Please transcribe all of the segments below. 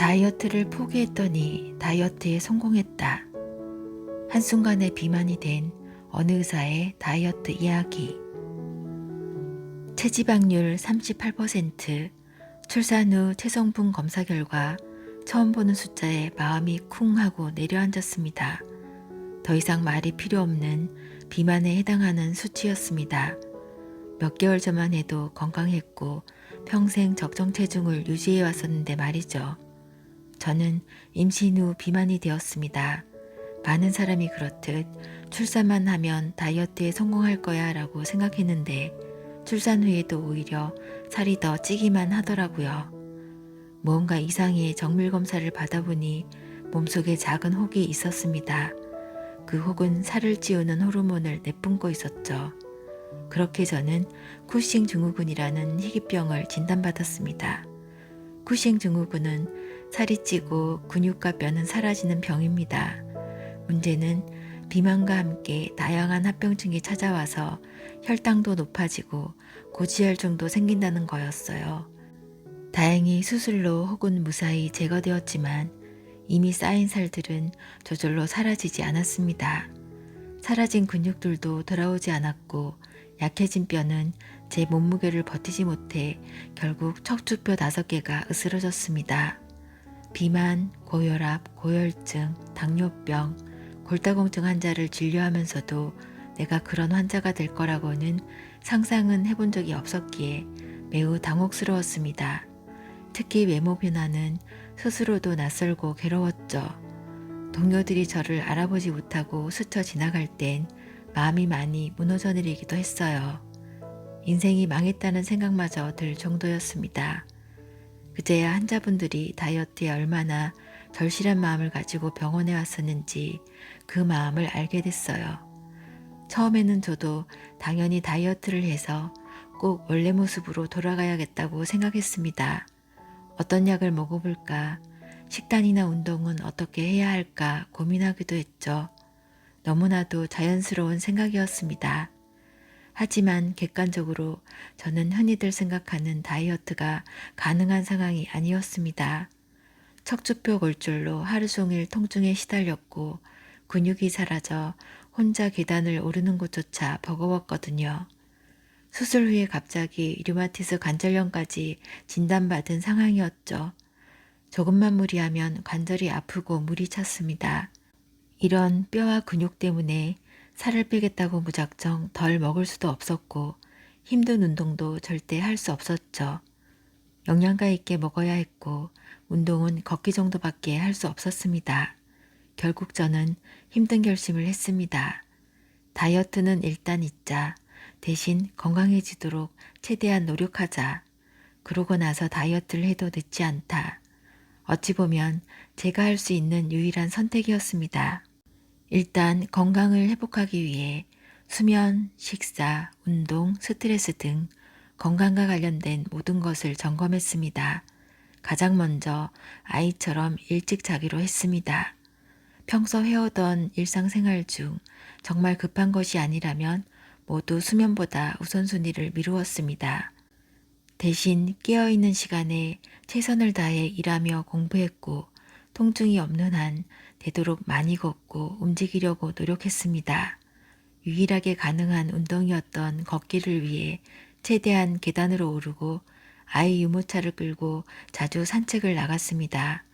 다이어트를 포기했더니 다이어트에 성공했다. 한순간에 비만이 된 어느 의사의 다이어트 이야기. 체지방률 38%, 출산 후 체성분 검사 결과 처음 보는 숫자에 마음이 쿵 하고 내려앉았습니다. 더 이상 말이 필요 없는 비만에 해당하는 수치였습니다. 몇 개월 전만 해도 건강했고 평생 적정 체중을 유지해 왔었는데 말이죠. 저는 임신 후 비만이 되었습니다. 많은 사람이 그렇듯 출산만 하면 다이어트에 성공할 거야 라고 생각했는데 출산 후에도 오히려 살이 더 찌기만 하더라고요. 뭔가 이상의 정밀 검사를 받아보니 몸속에 작은 혹이 있었습니다. 그 혹은 살을 찌우는 호르몬을 내뿜고 있었죠. 그렇게 저는 쿠싱 증후군이라는 희귀병을 진단받았습니다. 쿠싱 증후군은 살이 찌고 근육과 뼈는 사라지는 병입니다. 문제는 비만과 함께 다양한 합병증이 찾아와서 혈당도 높아지고 고지혈증도 생긴다는 거였어요. 다행히 수술로 혹은 무사히 제거되었지만 이미 쌓인 살들은 저절로 사라지지 않았습니다. 사라진 근육들도 돌아오지 않았고 약해진 뼈는 제 몸무게를 버티지 못해 결국 척추뼈 다섯 개가 으스러졌습니다. 비만, 고혈압, 고혈증, 당뇨병, 골다공증 환자를 진료하면서도 내가 그런 환자가 될 거라고는 상상은 해본 적이 없었기에 매우 당혹스러웠습니다. 특히 외모 변화는 스스로도 낯설고 괴로웠죠. 동료들이 저를 알아보지 못하고 스쳐 지나갈 땐 마음이 많이 무너져 내리기도 했어요. 인생이 망했다는 생각마저 들 정도였습니다. 그제야 환자분들이 다이어트에 얼마나 절실한 마음을 가지고 병원에 왔었는지 그 마음을 알게 됐어요. 처음에는 저도 당연히 다이어트를 해서 꼭 원래 모습으로 돌아가야겠다고 생각했습니다. 어떤 약을 먹어볼까, 식단이나 운동은 어떻게 해야 할까 고민하기도 했죠. 너무나도 자연스러운 생각이었습니다. 하지만 객관적으로 저는 흔히들 생각하는 다이어트가 가능한 상황이 아니었습니다. 척추뼈 골절로 하루 종일 통증에 시달렸고 근육이 사라져 혼자 계단을 오르는 것조차 버거웠거든요. 수술 후에 갑자기 류마티스 관절염까지 진단받은 상황이었죠. 조금만 무리하면 관절이 아프고 물이 찼습니다. 이런 뼈와 근육 때문에 살을 빼겠다고 무작정 덜 먹을 수도 없었고 힘든 운동도 절대 할 수 없었죠. 영양가 있게 먹어야 했고 운동은 걷기 정도밖에 할 수 없었습니다. 결국 저는 힘든 결심을 했습니다. 다이어트는 일단 잊자. 대신 건강해지도록 최대한 노력하자. 그러고 나서 다이어트를 해도 늦지 않다. 어찌 보면 제가 할 수 있는 유일한 선택이었습니다. 일단 건강을 회복하기 위해 수면, 식사, 운동, 스트레스 등 건강과 관련된 모든 것을 점검했습니다. 가장 먼저 아이처럼 일찍 자기로 했습니다. 평소 해오던 일상생활 중 정말 급한 것이 아니라면 모두 수면보다 우선순위를 미루었습니다. 대신 깨어있는 시간에 최선을 다해 일하며 공부했고 통증이 없는 한 되도록 많이 걷고 움직이려고 노력했습니다. 유일하게 가능한 운동이었던 걷기를 위해 최대한 계단으로 오르고 아이 유모차를 끌고 자주 산책을 나갔습니다.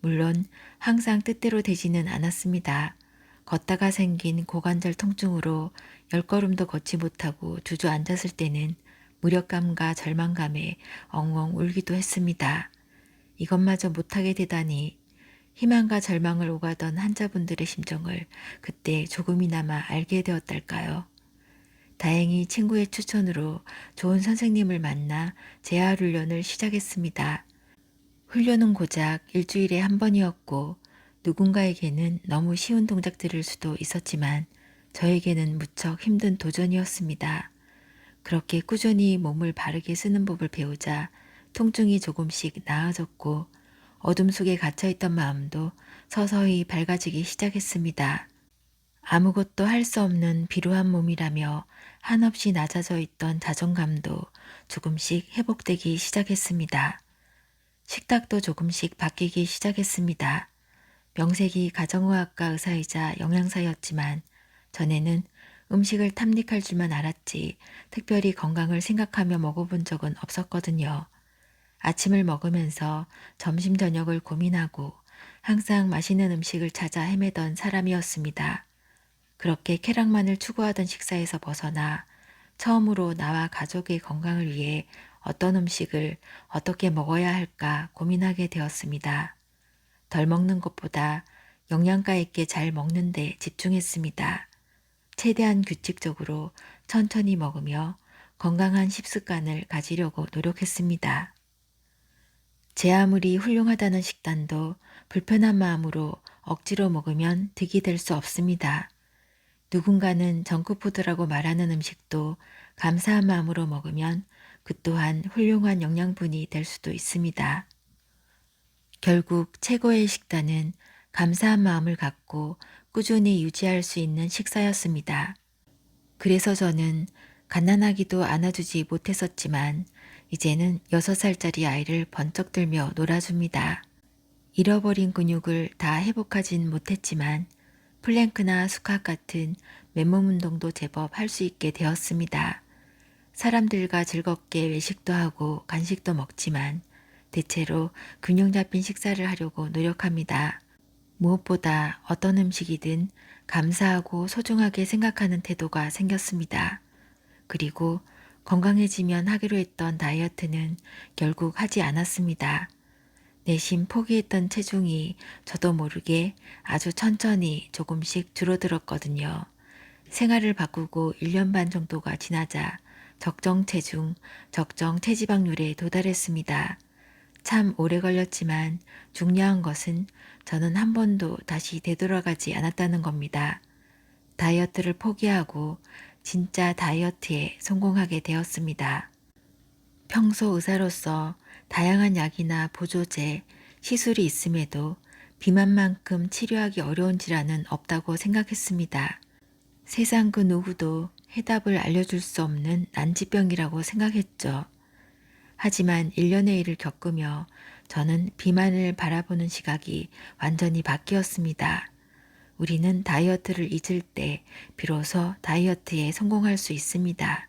물론 항상 뜻대로 되지는 않았습니다. 걷다가 생긴 고관절 통증으로 열 걸음도 걷지 못하고 주저앉았을 때는 무력감과 절망감에 엉엉 울기도 했습니다. 이것마저 못하게 되다니 희망과 절망을 오가던 환자분들의 심정을 그때 조금이나마 알게 되었달까요? 다행히 친구의 추천으로 좋은 선생님을 만나 재활 훈련을 시작했습니다. 훈련은 고작 일주일에 한 번이었고 누군가에게는 너무 쉬운 동작들일 수도 있었지만 저에게는 무척 힘든 도전이었습니다. 그렇게 꾸준히 몸을 바르게 쓰는 법을 배우자 통증이 조금씩 나아졌고 어둠 속에 갇혀있던 마음도 서서히 밝아지기 시작했습니다. 아무것도 할 수 없는 비루한 몸이라며 한없이 낮아져 있던 자존감도 조금씩 회복되기 시작했습니다. 식탁도 조금씩 바뀌기 시작했습니다. 명색이 가정의학과 의사이자 영양사였지만 전에는 음식을 탐닉할 줄만 알았지 특별히 건강을 생각하며 먹어본 적은 없었거든요. 아침을 먹으면서 점심 저녁을 고민하고 항상 맛있는 음식을 찾아 헤매던 사람이었습니다. 그렇게 쾌락만을 추구하던 식사에서 벗어나 처음으로 나와 가족의 건강을 위해 어떤 음식을 어떻게 먹어야 할까 고민하게 되었습니다. 덜 먹는 것보다 영양가 있게 잘 먹는데 집중했습니다. 최대한 규칙적으로 천천히 먹으며 건강한 식습관을 가지려고 노력했습니다. 제 아무리 훌륭하다는 식단도 불편한 마음으로 억지로 먹으면 득이 될 수 없습니다. 누군가는 정크푸드라고 말하는 음식도 감사한 마음으로 먹으면 그 또한 훌륭한 영양분이 될 수도 있습니다. 결국 최고의 식단은 감사한 마음을 갖고 꾸준히 유지할 수 있는 식사였습니다. 그래서 저는 갓난아기도 안아주지 못했었지만 이제는 6살짜리 아이를 번쩍 들며 놀아줍니다. 잃어버린 근육을 다 회복하진 못했지만 플랭크나 수컷 같은 맨몸 운동도 제법 할 수 있게 되었습니다. 사람들과 즐겁게 외식도 하고 간식도 먹지만 대체로 균형 잡힌 식사를 하려고 노력합니다. 무엇보다 어떤 음식이든 감사하고 소중하게 생각하는 태도가 생겼습니다. 그리고 건강해지면 하기로 했던 다이어트는 결국 하지 않았습니다. 내심 포기했던 체중이 저도 모르게 아주 천천히 조금씩 줄어들었거든요. 생활을 바꾸고 1년 반 정도가 지나자 적정 체중, 적정 체지방률에 도달했습니다. 참 오래 걸렸지만 중요한 것은 저는 한 번도 다시 되돌아가지 않았다는 겁니다. 다이어트를 포기하고 진짜 다이어트에 성공하게 되었습니다. 평소 의사로서 다양한 약이나 보조제, 시술이 있음에도 비만만큼 치료하기 어려운 질환은 없다고 생각했습니다. 세상 그 누구도 해답을 알려줄 수 없는 난치병이라고 생각했죠. 하지만 1년의 일을 겪으며 저는 비만을 바라보는 시각이 완전히 바뀌었습니다. 우리는 다이어트를 잊을 때 비로소 다이어트에 성공할 수 있습니다.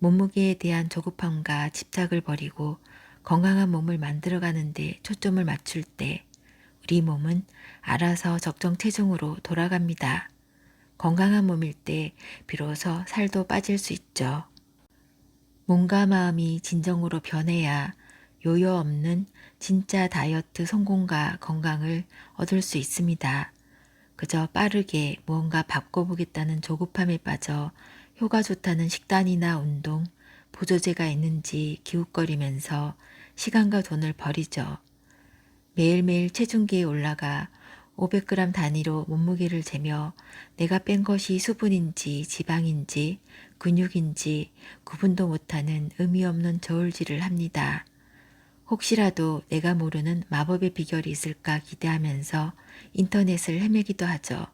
몸무게에 대한 조급함과 집착을 버리고 건강한 몸을 만들어가는데 초점을 맞출 때 우리 몸은 알아서 적정 체중으로 돌아갑니다. 건강한 몸일 때 비로소 살도 빠질 수 있죠. 몸과 마음이 진정으로 변해야 요요 없는 진짜 다이어트 성공과 건강을 얻을 수 있습니다. 그저 빠르게 무언가 바꿔보겠다는 조급함에 빠져 효과 좋다는 식단이나 운동, 보조제가 있는지 기웃거리면서 시간과 돈을 버리죠. 매일매일 체중계에 올라가 500g 단위로 몸무게를 재며 내가 뺀 것이 수분인지 지방인지 근육인지 구분도 못하는 의미 없는 저울질을 합니다. 혹시라도 내가 모르는 마법의 비결이 있을까 기대하면서 인터넷을 헤매기도 하죠.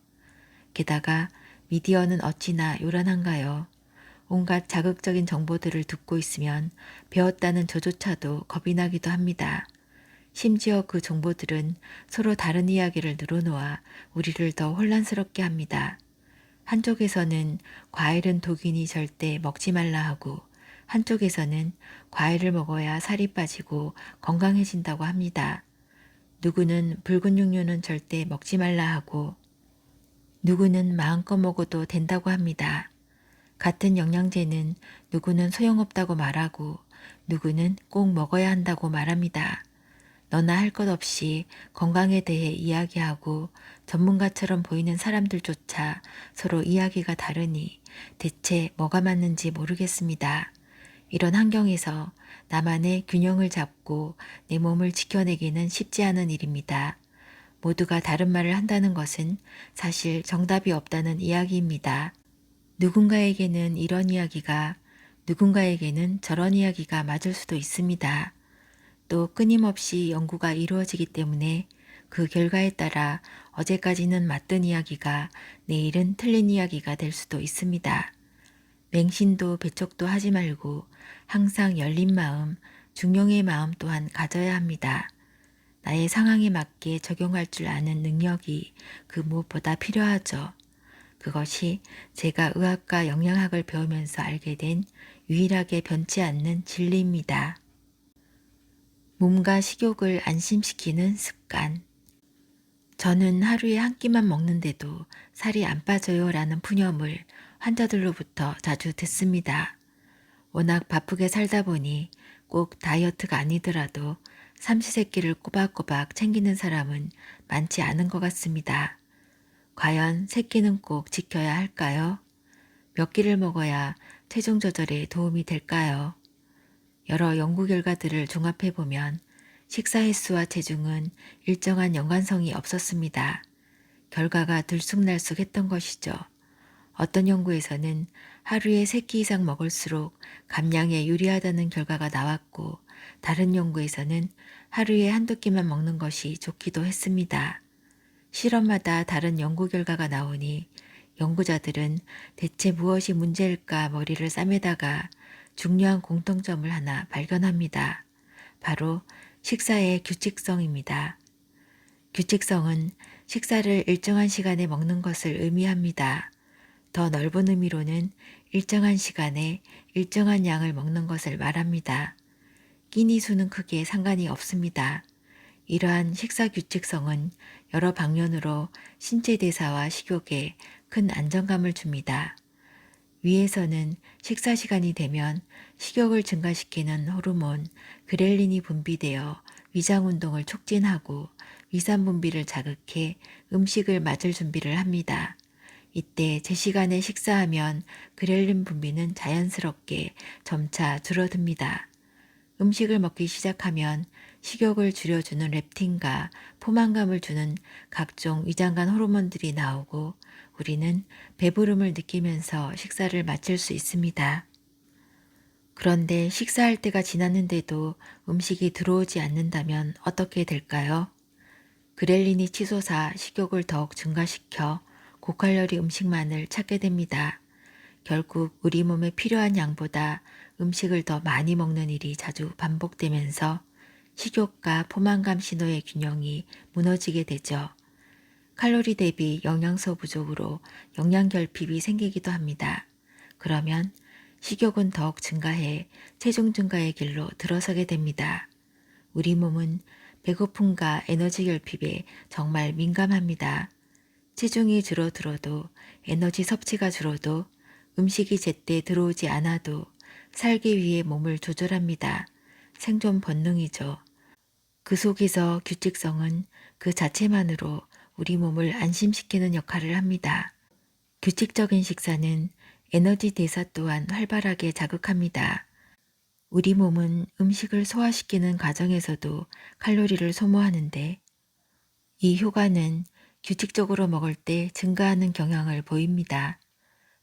게다가 미디어는 어찌나 요란한가요? 온갖 자극적인 정보들을 듣고 있으면 배웠다는 저조차도 겁이 나기도 합니다. 심지어 그 정보들은 서로 다른 이야기를 늘어놓아 우리를 더 혼란스럽게 합니다. 한쪽에서는 과일은 독이니 절대 먹지 말라 하고 한쪽에서는 과일을 먹어야 살이 빠지고 건강해진다고 합니다. 누구는 붉은 육류는 절대 먹지 말라 하고 누구는 마음껏 먹어도 된다고 합니다. 같은 영양제는 누구는 소용없다고 말하고 누구는 꼭 먹어야 한다고 말합니다. 너나 할 것 없이 건강에 대해 이야기하고 전문가처럼 보이는 사람들조차 서로 이야기가 다르니 대체 뭐가 맞는지 모르겠습니다. 이런 환경에서 나만의 균형을 잡고 내 몸을 지켜내기는 쉽지 않은 일입니다. 모두가 다른 말을 한다는 것은 사실 정답이 없다는 이야기입니다. 누군가에게는 이런 이야기가 누군가에게는 저런 이야기가 맞을 수도 있습니다. 또 끊임없이 연구가 이루어지기 때문에 그 결과에 따라 어제까지는 맞던 이야기가 내일은 틀린 이야기가 될 수도 있습니다. 맹신도 배척도 하지 말고 항상 열린 마음, 중용의 마음 또한 가져야 합니다. 나의 상황에 맞게 적용할 줄 아는 능력이 그 무엇보다 필요하죠. 그것이 제가 의학과 영양학을 배우면서 알게 된 유일하게 변치 않는 진리입니다. 몸과 식욕을 안심시키는 습관. 저는 하루에 한 끼만 먹는데도 살이 안 빠져요 라는 푸념을 환자들로부터 자주 듣습니다. 워낙 바쁘게 살다 보니 꼭 다이어트가 아니더라도 삼시세끼를 꼬박꼬박 챙기는 사람은 많지 않은 것 같습니다. 과연 세끼는 꼭 지켜야 할까요? 몇 끼를 먹어야 체중 조절에 도움이 될까요? 여러 연구 결과들을 종합해 보면 식사 횟수와 체중은 일정한 연관성이 없었습니다. 결과가 들쑥날쑥했던 것이죠. 어떤 연구에서는 하루에 세끼 이상 먹을수록 감량에 유리하다는 결과가 나왔고 다른 연구에서는 하루에 한두 끼만 먹는 것이 좋기도 했습니다. 실험마다 다른 연구 결과가 나오니 연구자들은 대체 무엇이 문제일까 머리를 싸매다가 중요한 공통점을 하나 발견합니다. 바로 식사의 규칙성입니다. 규칙성은 식사를 일정한 시간에 먹는 것을 의미합니다. 더 넓은 의미로는 일정한 시간에 일정한 양을 먹는 것을 말합니다. 끼니 수는 크게 상관이 없습니다. 이러한 식사 규칙성은 여러 방면으로 신체 대사와 식욕에 큰 안정감을 줍니다. 위에서는 식사 시간이 되면 식욕을 증가시키는 호르몬 그렐린이 분비되어 위장 운동을 촉진하고 위산 분비를 자극해 음식을 맞을 준비를 합니다. 이때 제 시간에 식사하면 그렐린 분비는 자연스럽게 점차 줄어듭니다. 음식을 먹기 시작하면 식욕을 줄여주는 렙틴과 포만감을 주는 각종 위장간 호르몬들이 나오고 우리는 배부름을 느끼면서 식사를 마칠 수 있습니다. 그런데 식사할 때가 지났는데도 음식이 들어오지 않는다면 어떻게 될까요? 그렐린이 치솟아 식욕을 더욱 증가시켜 고칼로리 음식만을 찾게 됩니다. 결국 우리 몸에 필요한 양보다 음식을 더 많이 먹는 일이 자주 반복되면서 식욕과 포만감 신호의 균형이 무너지게 되죠. 칼로리 대비 영양소 부족으로 영양결핍이 생기기도 합니다. 그러면 식욕은 더욱 증가해 체중 증가의 길로 들어서게 됩니다. 우리 몸은 배고픔과 에너지 결핍에 정말 민감합니다. 체중이 줄어들어도 에너지 섭취가 줄어도 음식이 제때 들어오지 않아도 살기 위해 몸을 조절합니다. 생존 본능이죠. 그 속에서 규칙성은 그 자체만으로 우리 몸을 안심시키는 역할을 합니다. 규칙적인 식사는 에너지 대사 또한 활발하게 자극합니다. 우리 몸은 음식을 소화시키는 과정에서도 칼로리를 소모하는데 이 효과는 규칙적으로 먹을 때 증가하는 경향을 보입니다.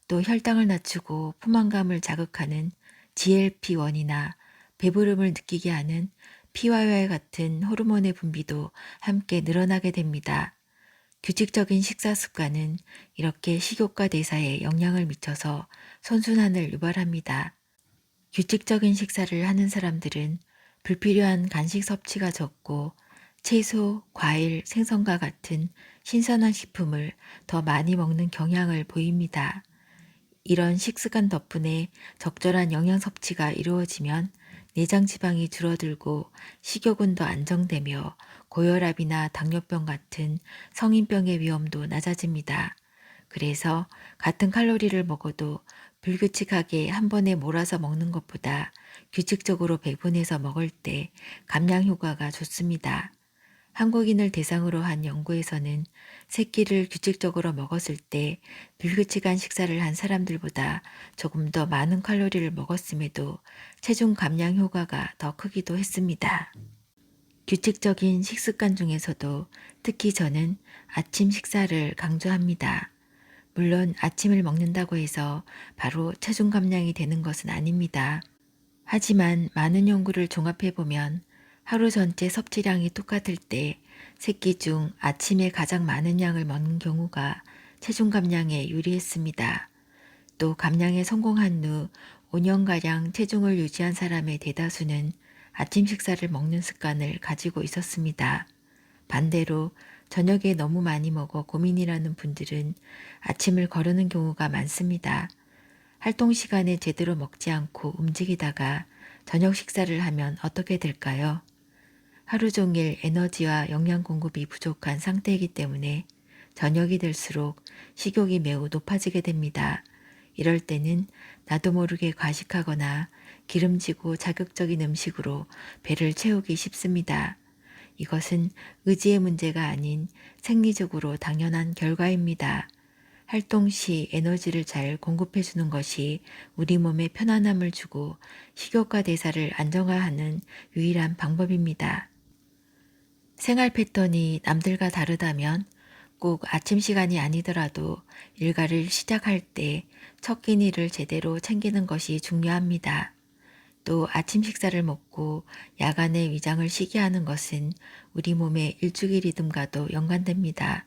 또 혈당을 낮추고 포만감을 자극하는 GLP-1이나 배부름을 느끼게 하는 PYY 같은 호르몬의 분비도 함께 늘어나게 됩니다. 규칙적인 식사 습관은 이렇게 식욕과 대사에 영향을 미쳐서 선순환을 유발합니다. 규칙적인 식사를 하는 사람들은 불필요한 간식 섭취가 적고 채소, 과일, 생선과 같은 신선한 식품을 더 많이 먹는 경향을 보입니다. 이런 식습관 덕분에 적절한 영양 섭취가 이루어지면 내장 지방이 줄어들고 식욕은 더 안정되며 고혈압이나 당뇨병 같은 성인병의 위험도 낮아집니다. 그래서 같은 칼로리를 먹어도 불규칙하게 한 번에 몰아서 먹는 것보다 규칙적으로 배분해서 먹을 때 감량 효과가 좋습니다. 한국인을 대상으로 한 연구에서는 새끼를 규칙적으로 먹었을 때 불규칙한 식사를 한 사람들보다 조금 더 많은 칼로리를 먹었음에도 체중 감량 효과가 더 크기도 했습니다. 규칙적인 식습관 중에서도 특히 저는 아침 식사를 강조합니다. 물론 아침을 먹는다고 해서 바로 체중 감량이 되는 것은 아닙니다. 하지만 많은 연구를 종합해 보면 하루 전체 섭취량이 똑같을 때 새끼 중 아침에 가장 많은 양을 먹는 경우가 체중 감량에 유리했습니다. 또 감량에 성공한 후 5년가량 체중을 유지한 사람의 대다수는 아침 식사를 먹는 습관을 가지고 있었습니다. 반대로 저녁에 너무 많이 먹어 고민이라는 분들은 아침을 거르는 경우가 많습니다. 활동 시간에 제대로 먹지 않고 움직이다가 저녁 식사를 하면 어떻게 될까요? 하루 종일 에너지와 영양 공급이 부족한 상태이기 때문에 저녁이 될수록 식욕이 매우 높아지게 됩니다. 이럴 때는 나도 모르게 과식하거나 기름지고 자극적인 음식으로 배를 채우기 쉽습니다. 이것은 의지의 문제가 아닌 생리적으로 당연한 결과입니다. 활동 시 에너지를 잘 공급해 주는 것이 우리 몸에 편안함을 주고 식욕과 대사를 안정화하는 유일한 방법입니다. 생활 패턴이 남들과 다르다면 꼭 아침 시간이 아니더라도 일과를 시작할 때 첫 끼니를 제대로 챙기는 것이 중요합니다. 또 아침 식사를 먹고 야간에 위장을 쉬게 하는 것은 우리 몸의 일주기 리듬과도 연관됩니다.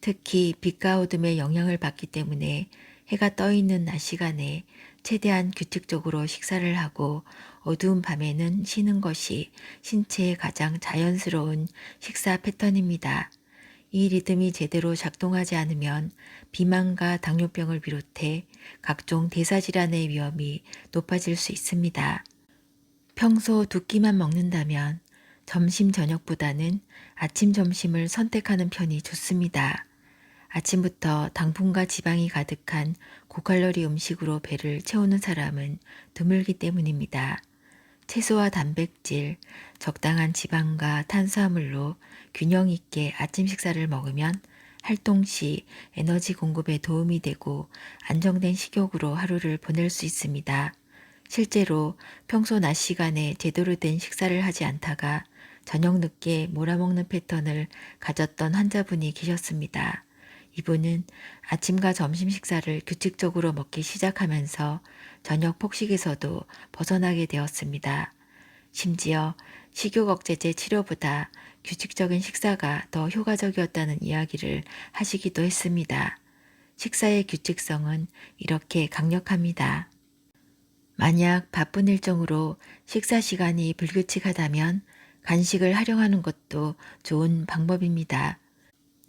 특히 빛과 어둠의 영향을 받기 때문에 해가 떠 있는 낮 시간에 최대한 규칙적으로 식사를 하고 어두운 밤에는 쉬는 것이 신체의 가장 자연스러운 식사 패턴입니다. 이 리듬이 제대로 작동하지 않으면 비만과 당뇨병을 비롯해 각종 대사질환의 위험이 높아질 수 있습니다. 평소 두 끼만 먹는다면 점심 저녁보다는 아침 점심을 선택하는 편이 좋습니다. 아침부터 당분과 지방이 가득한 고칼로리 음식으로 배를 채우는 사람은 드물기 때문입니다. 채소와 단백질, 적당한 지방과 탄수화물로 균형 있게 아침 식사를 먹으면 활동 시 에너지 공급에 도움이 되고 안정된 식욕으로 하루를 보낼 수 있습니다. 실제로 평소 낮 시간에 제대로 된 식사를 하지 않다가 저녁 늦게 몰아먹는 패턴을 가졌던 환자분이 계셨습니다. 이분은 아침과 점심 식사를 규칙적으로 먹기 시작하면서 저녁 폭식에서도 벗어나게 되었습니다. 심지어 식욕 억제제 치료보다 규칙적인 식사가 더 효과적이었다는 이야기를 하시기도 했습니다. 식사의 규칙성은 이렇게 강력합니다. 만약 바쁜 일정으로 식사 시간이 불규칙하다면 간식을 활용하는 것도 좋은 방법입니다.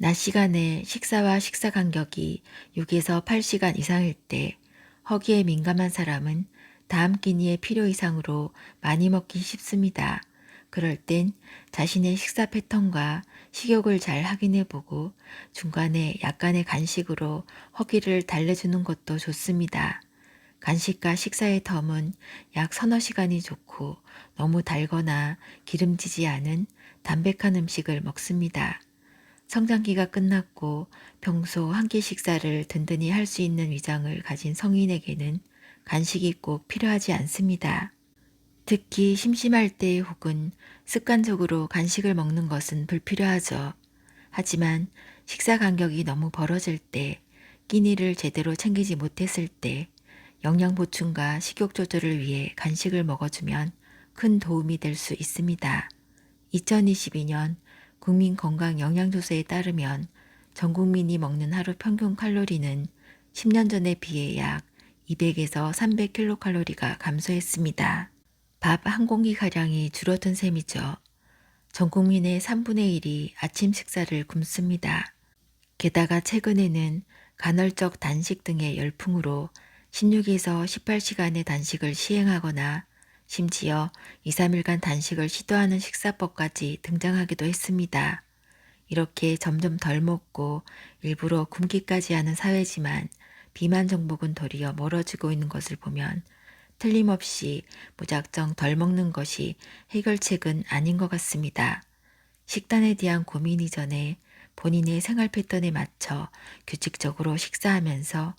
낮 시간에 식사와 식사 간격이 6에서 8시간 이상일 때 허기에 민감한 사람은 다음 끼니의 필요 이상으로 많이 먹기 쉽습니다. 그럴 땐 자신의 식사 패턴과 식욕을 잘 확인해 보고 중간에 약간의 간식으로 허기를 달래주는 것도 좋습니다. 간식과 식사의 텀은 약 서너 시간이 좋고 너무 달거나 기름지지 않은 담백한 음식을 먹습니다. 성장기가 끝났고 평소 한 끼 식사를 든든히 할 수 있는 위장을 가진 성인에게는 간식이 꼭 필요하지 않습니다. 특히 심심할 때 혹은 습관적으로 간식을 먹는 것은 불필요하죠. 하지만 식사 간격이 너무 벌어질 때, 끼니를 제대로 챙기지 못했을 때, 영양 보충과 식욕 조절을 위해 간식을 먹어주면 큰 도움이 될 수 있습니다. 2022년 국민건강영양조사에 따르면 전 국민이 먹는 하루 평균 칼로리는 10년 전에 비해 약 200에서 300킬로칼로리가 감소했습니다. 밥 한 공기 가량이 줄어든 셈이죠. 전 국민의 3분의 1이 아침 식사를 굶습니다. 게다가 최근에는 간헐적 단식 등의 열풍으로 16에서 18시간의 단식을 시행하거나 심지어 2, 3일간 단식을 시도하는 식사법까지 등장하기도 했습니다. 이렇게 점점 덜 먹고 일부러 굶기까지 하는 사회지만 비만 정복은 도리어 멀어지고 있는 것을 보면 틀림없이 무작정 덜 먹는 것이 해결책은 아닌 것 같습니다. 식단에 대한 고민 이전에 본인의 생활 패턴에 맞춰 규칙적으로 식사하면서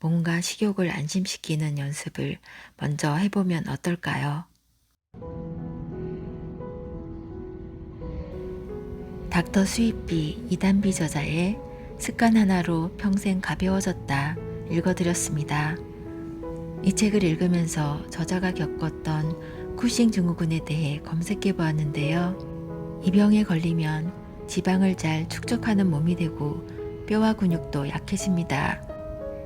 몸과 식욕을 안심시키는 연습을 먼저 해보면 어떨까요? 닥터 수입비 이단비 저자의 습관 하나로 평생 가벼워졌다 읽어드렸습니다. 이 책을 읽으면서 저자가 겪었던 쿠싱 증후군에 대해 검색해 보았는데요. 이 병에 걸리면 지방을 잘 축적하는 몸이 되고 뼈와 근육도 약해집니다.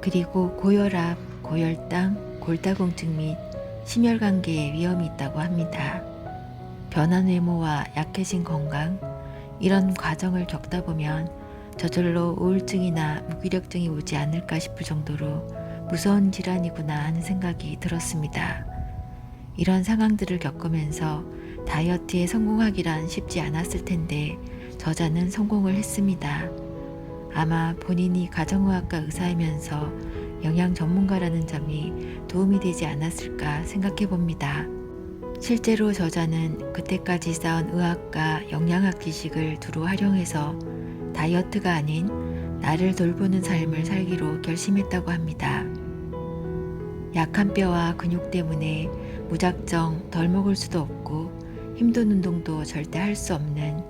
그리고 고혈압, 고혈당, 골다공증 및 심혈관계에 위험이 있다고 합니다. 변한 외모와 약해진 건강, 이런 과정을 겪다 보면 저절로 우울증이나 무기력증이 오지 않을까 싶을 정도로 무서운 질환이구나 하는 생각이 들었습니다. 이런 상황들을 겪으면서 다이어트에 성공하기란 쉽지 않았을 텐데 저자는 성공을 했습니다. 아마 본인이 가정의학과 의사이면서 영양 전문가라는 점이 도움이 되지 않았을까 생각해 봅니다. 실제로 저자는 그때까지 쌓은 의학과 영양학 지식을 두루 활용해서 다이어트가 아닌 나를 돌보는 삶을 살기로 결심했다고 합니다. 약한 뼈와 근육 때문에 무작정 덜 먹을 수도 없고 힘든 운동도 절대 할 수 없는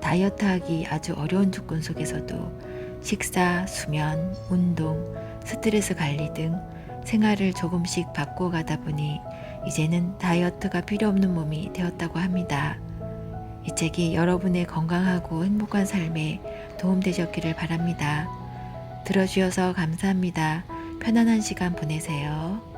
다이어트 하기 아주 어려운 조건 속에서도 식사, 수면, 운동, 스트레스 관리 등 생활을 조금씩 바꿔가다 보니 이제는 다이어트가 필요 없는 몸이 되었다고 합니다. 이 책이 여러분의 건강하고 행복한 삶에 도움되셨기를 바랍니다. 들어주셔서 감사합니다. 편안한 시간 보내세요.